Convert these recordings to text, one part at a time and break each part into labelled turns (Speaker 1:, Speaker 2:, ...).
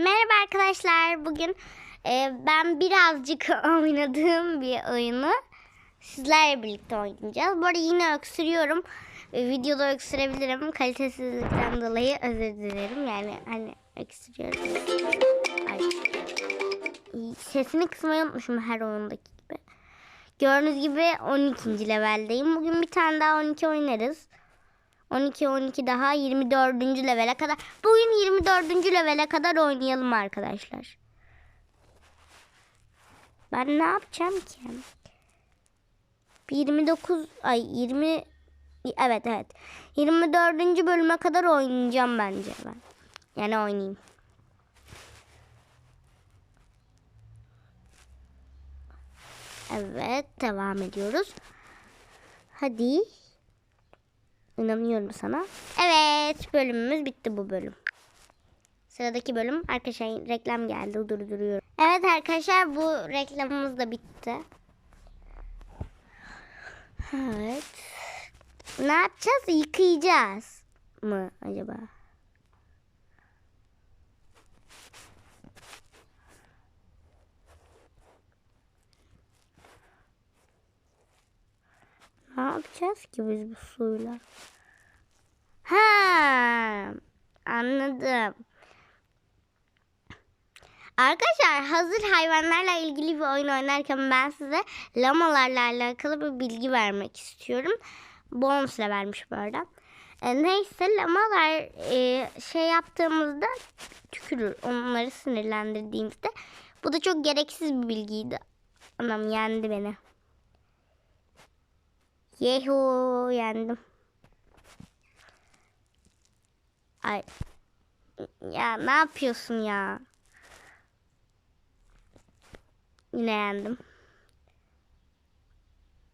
Speaker 1: Merhaba arkadaşlar. Bugün e, ben birazcık oynadığım bir oyunu sizlerle birlikte oynayacağız. Bu arada yine öksürüyorum. E, videoda öksürebilirim. Kalitesizlikten dolayı özür dilerim. Yani hani öksürüyorum. Ay. Sesini kısmayı unutmuşum her oyundaki gibi. Gördüğünüz gibi 12. leveldeyim. Bugün bir tane daha 12 oynarız. 12 12 daha 24. levele kadar. Bugün 24. levele kadar oynayalım arkadaşlar. Ben ne yapacağım ki? Bir 29 ay 20 evet evet. 24. bölüme kadar oynayacağım bence ben. Yani oynayayım. Evet devam ediyoruz. Hadi. İnanıyorum sana. Evet bölümümüz bitti bu bölüm. Sıradaki bölüm arkadaşlar reklam geldi durduruyorum. Evet arkadaşlar bu reklamımız da bitti. Evet. Ne yapacağız? Yıkayacağız mı acaba? Ne yapacağız ki biz bu suyla? Anladım. Arkadaşlar hazır hayvanlarla ilgili bir oyun oynarken ben size lamalarla alakalı bir bilgi vermek istiyorum. Bonus'la vermiş böyle. E, neyse lamalar e, şey yaptığımızda tükürür. Onları sinirlendirdiğimizde. Bu da çok gereksiz bir bilgiydi. Anam yendi beni. Yehu yendim. Ay. Ya ne yapıyorsun ya? Yine yendim.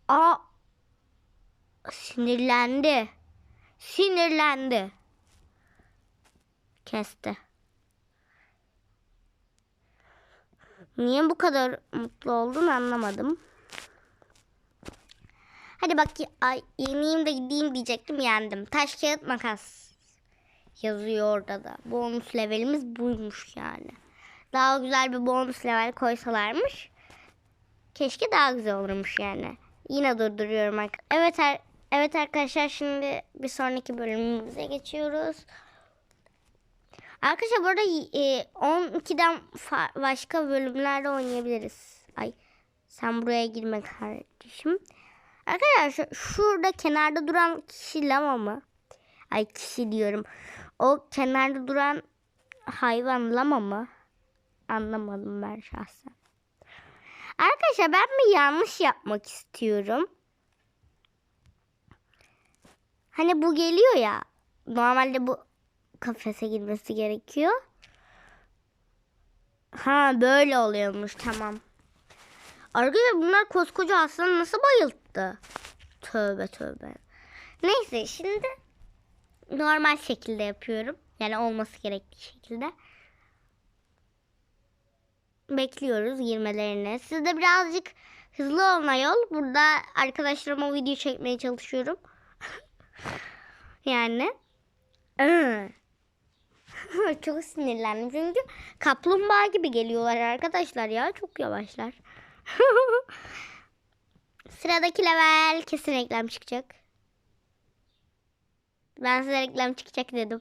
Speaker 1: Aa. Sinirlendi. Sinirlendi. Kesti. Niye bu kadar mutlu oldun anlamadım. Hadi bak ay, yeneyim de gideyim diyecektim yendim. Taş kağıt makas yazıyor orada da. Bonus levelimiz buymuş yani. Daha güzel bir bonus level koysalarmış. Keşke daha güzel olurmuş yani. Yine durduruyorum. Evet er- evet arkadaşlar şimdi bir sonraki bölümümüze geçiyoruz. Arkadaşlar burada e, 12'den fa- başka bölümlerde oynayabiliriz. Ay sen buraya girme kardeşim. Arkadaşlar şurada kenarda duran kişi lama mı? Ay kişi diyorum. O kenarda duran hayvan lama mı? Anlamadım ben şahsen. Arkadaşlar ben bir yanlış yapmak istiyorum. Hani bu geliyor ya. Normalde bu kafese girmesi gerekiyor. Ha böyle oluyormuş tamam. Arkadaşlar bunlar koskoca aslanı nasıl bayılttı? Tövbe tövbe. Neyse şimdi normal şekilde yapıyorum. Yani olması gerektiği şekilde. Bekliyoruz girmelerini. Siz de birazcık hızlı olma yol. Burada arkadaşlarıma video çekmeye çalışıyorum. yani. Çok sinirlendim çünkü kaplumbağa gibi geliyorlar arkadaşlar ya. Çok yavaşlar. Sıradaki level kesin reklam çıkacak. Ben size reklam çıkacak dedim.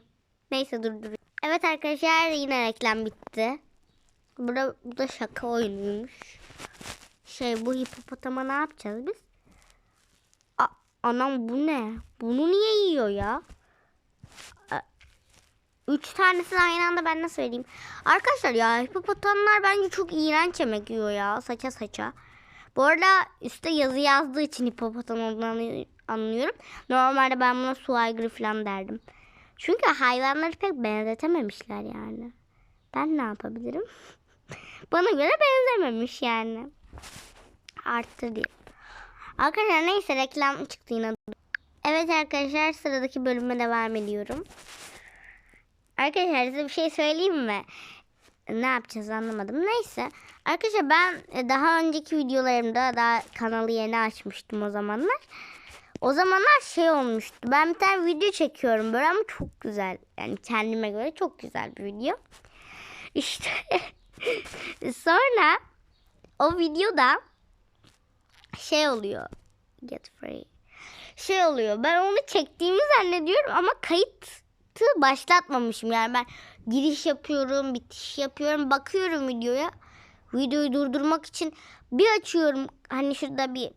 Speaker 1: Neyse dur dur. Evet arkadaşlar yine reklam bitti. Burada, bu da şaka oyunuymuş. Şey bu hipopotama ne yapacağız biz? A, anam bu ne? Bunu niye yiyor ya? Üç tanesini aynı anda ben nasıl vereyim? Arkadaşlar ya hipopotamlar bence çok iğrenç yemek yiyor ya. Saça saça. Bu arada üstte yazı yazdığı için hipopotam olduğunu anlıyorum. Normalde ben buna su aygırı falan derdim. Çünkü hayvanları pek benzetememişler yani. Ben ne yapabilirim? Bana göre benzememiş yani. Arttır diye. Arkadaşlar neyse reklam çıktı yine. Evet arkadaşlar sıradaki bölüme devam ediyorum. Arkadaşlar size bir şey söyleyeyim mi? Ne yapacağız anlamadım. Neyse. Arkadaşlar ben daha önceki videolarımda daha kanalı yeni açmıştım o zamanlar. O zamanlar şey olmuştu. Ben bir tane video çekiyorum böyle ama çok güzel. Yani kendime göre çok güzel bir video. İşte sonra o videoda şey oluyor. Get free. Şey oluyor. Ben onu çektiğimi zannediyorum ama kayıtı başlatmamışım. Yani ben giriş yapıyorum, bitiş yapıyorum, bakıyorum videoya. Videoyu durdurmak için bir açıyorum. Hani şurada bir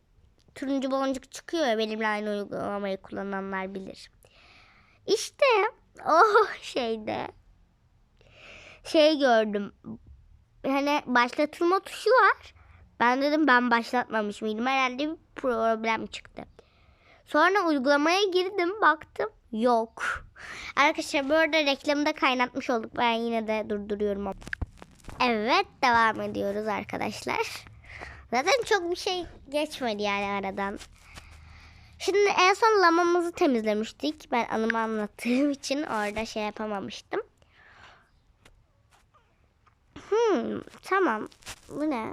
Speaker 1: turuncu boncuk çıkıyor benimle aynı uygulamayı kullananlar bilir. İşte o şeyde şey gördüm. Hani başlatılma tuşu var. Ben dedim ben başlatmamış mıydım? Herhalde bir problem çıktı. Sonra uygulamaya girdim baktım yok. Arkadaşlar bu arada reklamı kaynatmış olduk. Ben yine de durduruyorum. Evet devam ediyoruz arkadaşlar. Zaten çok bir şey geçmedi yani aradan. Şimdi en son lamamızı temizlemiştik. Ben anımı anlattığım için orada şey yapamamıştım. Hmm, tamam. Bu ne?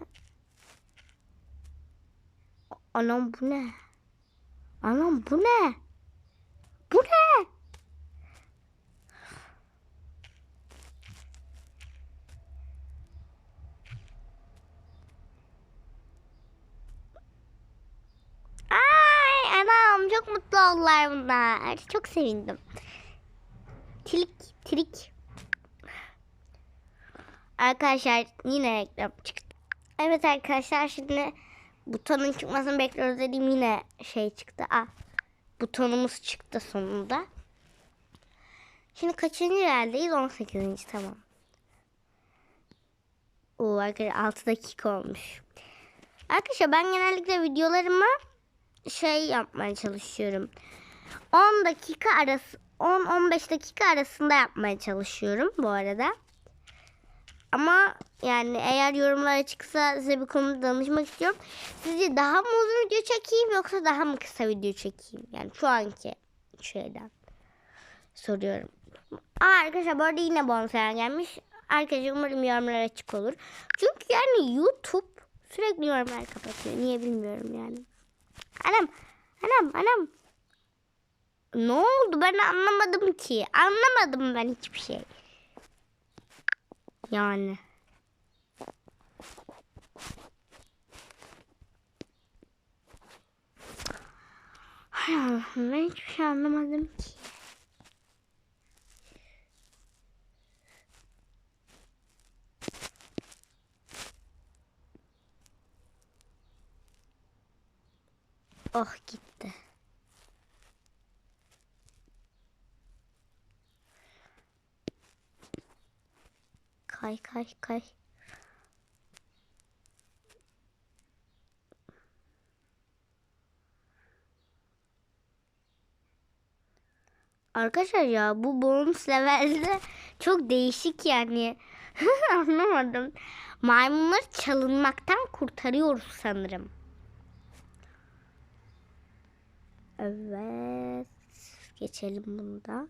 Speaker 1: Anam bu ne? Anam bu ne? Bu ne? Ay anam çok oldular bunlar. Çok sevindim. Tilik tilik. Arkadaşlar yine reklam çıktı. Evet arkadaşlar şimdi butonun çıkmasını bekliyoruz dediğim yine şey çıktı. Ah butonumuz çıktı sonunda. Şimdi kaçıncı yerdeyiz? 18. tamam. Oo arkadaşlar 6 dakika olmuş. Arkadaşlar ben genellikle videolarımı şey yapmaya çalışıyorum. 10 dakika arası 10-15 dakika arasında yapmaya çalışıyorum bu arada. Ama yani eğer yorumlara çıksa size bir konuda danışmak istiyorum. Sizce daha mı uzun video çekeyim yoksa daha mı kısa video çekeyim? Yani şu anki şeyden soruyorum. Aa, arkadaşlar bu arada yine bonuslar gelmiş. Arkadaşlar umarım yorumlar açık olur. Çünkü yani YouTube sürekli yorumlar kapatıyor. Niye bilmiyorum yani. Anam, anam, anam. Ne oldu ben anlamadım ki. Anlamadım ben hiçbir şey. Yani. Hay Allah'ım ben hiçbir şey anlamadım ki. Oh gitti. Kay kay kay. Arkadaşlar ya bu bonus levelde çok değişik yani. Anlamadım. Maymunları çalınmaktan kurtarıyoruz sanırım. Evet. Geçelim bunda.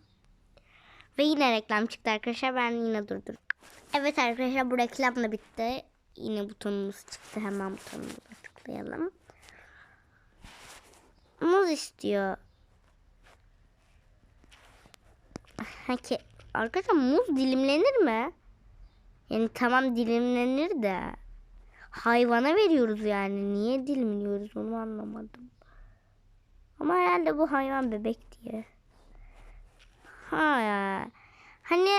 Speaker 1: Ve yine reklam çıktı arkadaşlar. Ben yine durdur. Evet arkadaşlar bu reklam da bitti. Yine butonumuz çıktı. Hemen butonumuza tıklayalım. Muz istiyor. Haki, arkadaşlar muz dilimlenir mi? Yani tamam dilimlenir de. Hayvana veriyoruz yani. Niye dilimliyoruz onu anlamadım. Ama herhalde bu hayvan bebek diye. Ha ya. Hani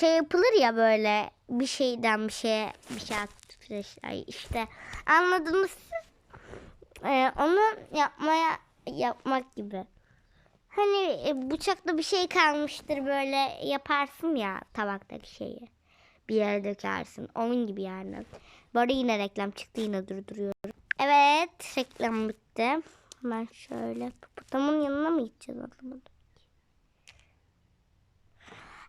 Speaker 1: şey yapılır ya böyle bir şeyden bir şeye bir şey ay işte anladınız siz? Ee, onu yapmaya yapmak gibi. Hani e, bıçakta bir şey kalmıştır böyle yaparsın ya tabaktaki şeyi. Bir yere dökersin. Onun gibi yani. Bu arada yine reklam çıktı yine durduruyorum. Evet reklam bitti. Ben şöyle papatamın yanına mı gideceğiz anlamadım.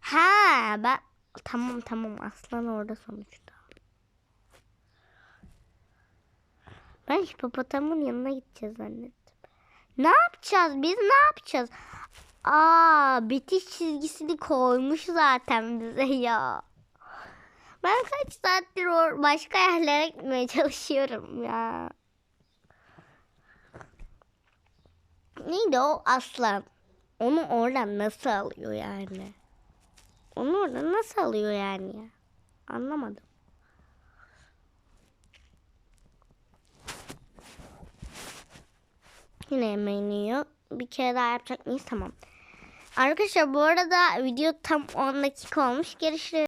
Speaker 1: Ha ben tamam tamam aslan orada sonuçta. Ben hipopotamın yanına gideceğiz zannettim. Ne yapacağız biz ne yapacağız? Aa bitiş çizgisini koymuş zaten bize ya. Ben kaç saattir başka yerlere gitmeye çalışıyorum ya. Neydi o aslan? Onu oradan nasıl alıyor yani? Onu oradan nasıl alıyor yani ya? Anlamadım. Yine yemeğini yiyor. Bir kere daha yapacak mıyız? Tamam. Arkadaşlar bu arada video tam 10 dakika olmuş. Görüşürüz.